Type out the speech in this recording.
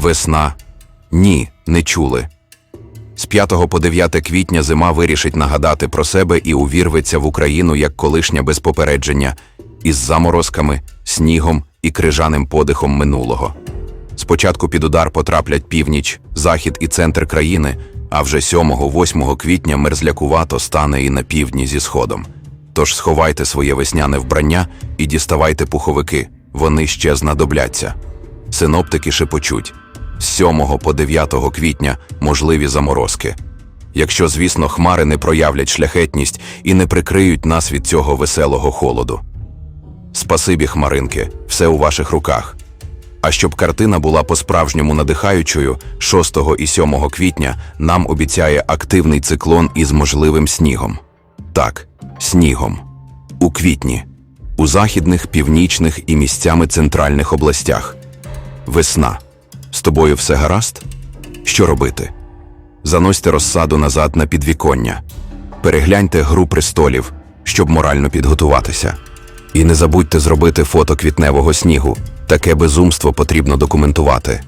Весна. Ні, не чули. З 5 по 9 квітня зима вирішить нагадати про себе і увірветься в Україну як колишня без попередження, із заморозками, снігом і крижаним подихом минулого. Спочатку під удар потраплять північ, захід і центр країни, а вже 7-8 квітня мерзлякувато стане і на півдні зі сходом. Тож сховайте своє весняне вбрання і діставайте пуховики, вони ще знадобляться. Синоптики шепочуть з 7 по 9 квітня можливі заморозки. Якщо, звісно, хмари не проявлять шляхетність і не прикриють нас від цього веселого холоду. Спасибі, хмаринки, все у ваших руках. А щоб картина була по-справжньому надихаючою, 6 і 7 квітня нам обіцяє активний циклон із можливим снігом. Так, снігом. У квітні, у західних, північних і місцями центральних областях. Весна. Тобою все гаразд? Що робити? Заносьте розсаду назад на підвіконня. Перегляньте гру престолів, щоб морально підготуватися. І не забудьте зробити фото квітневого снігу. Таке безумство потрібно документувати.